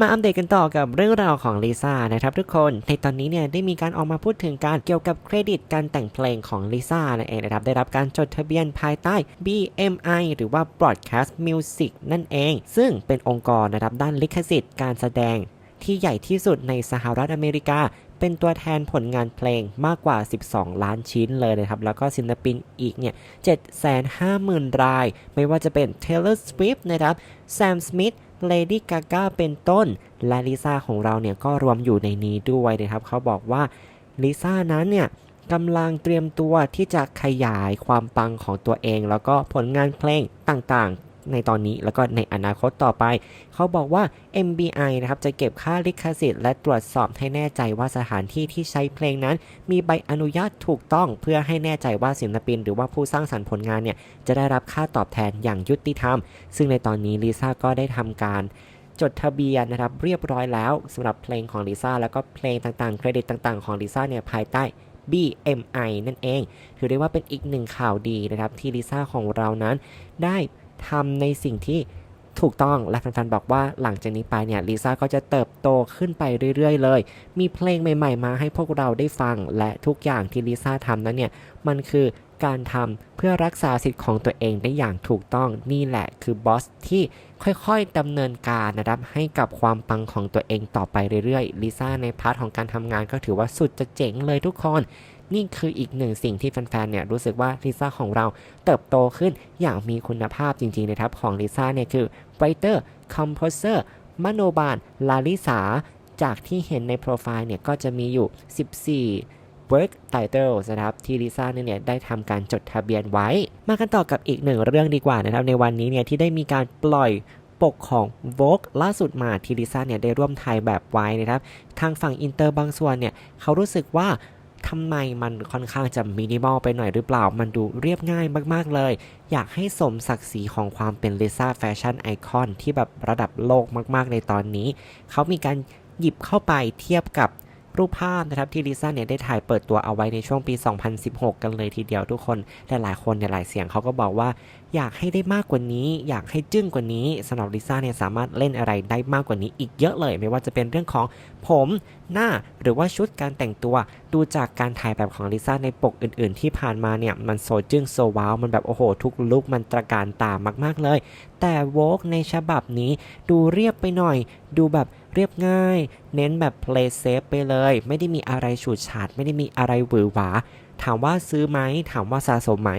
มาอัปเดตกันต่อกับเรื่องราวของลิซ่านะครับทุกคน ในตอนนี้เนี่ยได้มีการออกมาพูดถึงการเกี่ยวกับเครดิตการแต่งเพลงของลิซ่านั่นเองนะครับได้รับการจดทะเบียนภายใต้ BMI หรือว่า Broadcast Music นั่นเอง ซึ่งเป็นองค์กรนะครับด้านลิขสิทธิ์การแสดงที่ใหญ่ที่สุดในสหรัฐอเมริกา เป็นตัวแทนผลงานเพลงมากกว่า 12 ล้านชิ้นเลยนะครับ แล้วก็ศิลปินอีกเนี่ย750,000 ราย ไม่ว่าจะเป็น Taylor Swift นะครับ Sam Smith เลดี้กาก้าเป็นต้น และลิซ่าของเราเนี่ยก็รวมอยู่ในนี้ด้วยนะครับเขาบอกว่าลิซ่านั้นเนี่ยกำลังเตรียมตัวที่จะขยายความปังของตัวเอง แล้วก็ผลงานเพลงต่างๆ ในตอนนี้แล้วก็ในอนาคตต่อไป เขาบอกว่า MBI นะครับจะเก็บค่าลิขสิทธิ์และตรวจสอบให้แน่ใจว่าสถานที่ที่ใช้เพลงนั้น มีใบอนุญาตถูกต้อง เพื่อให้แน่ใจว่าศิลปิน หรือว่าผู้สร้างสรรค์ผลงานเนี่ยจะได้รับค่าตอบแทนอย่างยุติธรรม ซึ่งในตอนนี้ลิซ่าก็ได้ทำการจดทะเบียนนะครับเรียบร้อยแล้วสำหรับเพลงของลิซ่าแล้วก็เพลงต่างๆ เครดิตต่างๆ ของลิซ่าเนี่ยภายใต้ BMI นั่นเอง ถือได้ว่าเป็นอีกหนึ่งข่าวดีนะครับที่ลิซ่าของเรานั้นได้ ทำในสิ่งที่ถูกต้องและแฟนๆบอกว่าหลังจากนี้ไปเนี่ยลิซ่าก็จะเติบโตขึ้นไปเรื่อยๆเลย มีเพลงใหม่ๆ มาให้พวกเราได้ฟัง และทุกอย่างที่ลิซ่าทำนั้นเนี่ยมันคือการทำเพื่อรักษาสิทธิ์ของตัวเองได้อย่างถูกต้องนี่แหละคือบอสที่ค่อยๆดำเนินการนะครับให้กับความปังของตัวเองต่อไปเรื่อยๆลิซ่าในพาร์ทของการทำงานก็ถือว่าสุดจะเจ๋งเลยทุกคน นี่คืออีกหนึ่งสิ่งที่แฟนๆ เนี่ยรู้สึกว่าลิซ่าของเราเติบโตขึ้นอย่างมีคุณภาพจริงๆนะครับของลิซ่าเนี่ยคือ writer composer มโนบาลลาลิสาจากที่เห็นในโปรไฟล์เนี่ยก็จะมีอยู่ 14 work titles นะครับที่ลิซ่าเนี่ยได้ทำการจดทะเบียนไว้ มากันต่อกับอีกหนึ่งเรื่องดีกว่านะครับในวันนี้เนี่ยที่ได้มีการปล่อยปกของ Vogue ล่าสุดมาที่ลิซ่าเนี่ยได้ร่วมถ่ายแบบไว้นะครับทางฝั่งอินเตอร์บางส่วนเนี่ยเขารู้สึกว่า ทำไมมันค่อนข้างจะมินิมอลไปหน่อยหรือเปล่า มันดูเรียบง่ายมากๆเลย อยากให้สมศักดิ์ศรีของความเป็นลิซ่าแฟชั่นไอคอนที่แบบระดับโลกมากๆในตอนนี้ เขามีการหยิบเข้าไปเทียบกับ รูปภาพนะครับที่ลิซ่าเนี่ยได้ถ่ายเปิดตัวเอาไว้ในช่วงปี 2016 กันเลยทีเดียวทุกคนแต่หลายคนเนี่ยหลายเสียงเขาก็บอกว่า อยากให้ได้มากกว่านี้ อยากให้จึ้งกว่านี้สำหรับลิซ่าเนี่ยสามารถเล่นอะไรได้มากกว่านี้อีกเยอะเลย ไม่ว่าจะเป็นเรื่องของผมหน้าหรือว่าชุดการแต่งตัว ดูจากการถ่ายแบบของลิซ่าในปกอื่น ๆ ที่ผ่านมาเนี่ยมันโซจึ้งโซว้าวมันแบบโอ้โห ทุกลุคมันตระการตามาก ๆเลย แต่โวกในฉบับนี้ดูเรียบไปหน่อย ดูแบบ เรียบง่าย เน้นแบบ play safe ไปเลย ไม่ได้มีอะไรฉูดฉาด ไม่ได้มีอะไรหวือหวา ถามว่าซื้อไหม ถามว่าสะสมไหม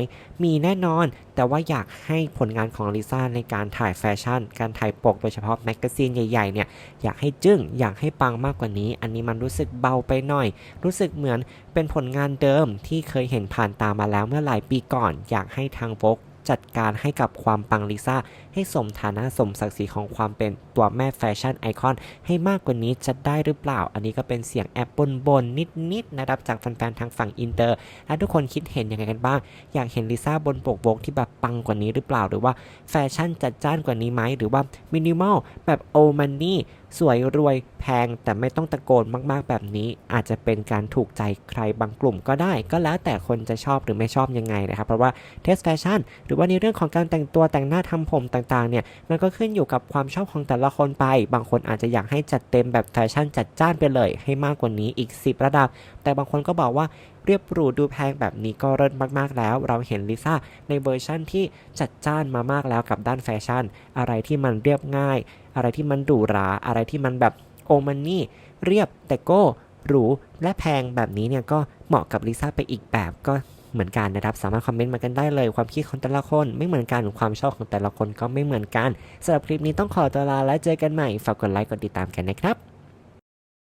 มีแน่นอน แต่ว่าอยากให้ผลงานของลิซ่าในการถ่ายแฟชั่น การถ่ายปกโดยเฉพาะแมกกาซีนใหญ่ๆเนี่ย อยากให้จึ้ง อยากให้ปังมากกว่านี้ อันนี้มันรู้สึกเบาไปหน่อย รู้สึกเหมือนเป็นผลงานเดิมที่เคยเห็นผ่านตามาแล้วเมื่อหลายปีก่อน อยากให้ทางวก จัดการให้กับความปังลิซ่า ให้สมฐานะสมศักดิ์ศรีของความเป็นตัวแม่แฟชั่นไอคอน ให้มากกว่านี้จะได้หรือเปล่า อันนี้ก็เป็นเสียงแอปบนบนนิดๆนะครับจากแฟนๆทางฝั่งอินเตอร์ และทุกคนคิดเห็นยังไงกันบ้าง อยากเห็นลิซ่าบนปกโวกที่แบบปังกว่านี้หรือเปล่า หรือว่าแฟชั่นจัดจ้านกว่านี้ไหมหรือว่ามินิมอลแบบโอมันนี่สวยรวยแพงแต่ไม่ต้องตะโกนมากๆ แบบนี้ อาจจะเป็นการถูกใจใครบางกลุ่มก็ได้ ก็แล้วแต่คนจะชอบหรือไม่ชอบยังไงนะครับ เพราะว่าเทสแฟชั่นหรือว่าในเรื่องของการแต่งตัวแต่งหน้าทำผมต่างๆเนี่ยมันก็ขึ้นอยู่กับความชอบของแต่ละคนไป บางคนอาจจะอยากให้จัดเต็มแบบแฟชั่นจัดจ้านไปเลย ให้มากกว่านี้อีก 10 ระดับ แต่บางคนก็บอกว่าเรียบหรูดูแพงแบบนี้ก็เลิศมากๆแล้ว เราเห็นลิซ่าในเวอร์ชั่นที่จัดจ้านมามากแล้วกับด้านแฟชั่น อะไรที่มันเรียบง่าย อะไรที่มันหรูหรา อะไรที่มันแบบโอมันนี่เรียบแต่ก็หรูและแพงแบบนี้เนี่ยก็เหมาะกับลิซ่าไปอีกแบบก็ เหมือนกันนะครับ สามารถคอมเมนต์มากันได้เลย ความคิดของแต่ละคน ไม่เหมือนกันความชอบของแต่ละคนก็ไม่เหมือนกันสำหรับคลิปนี้ต้องขอตัวลาและเจอกันใหม่ฝากกดไลค์กดติดตามกันนะครับ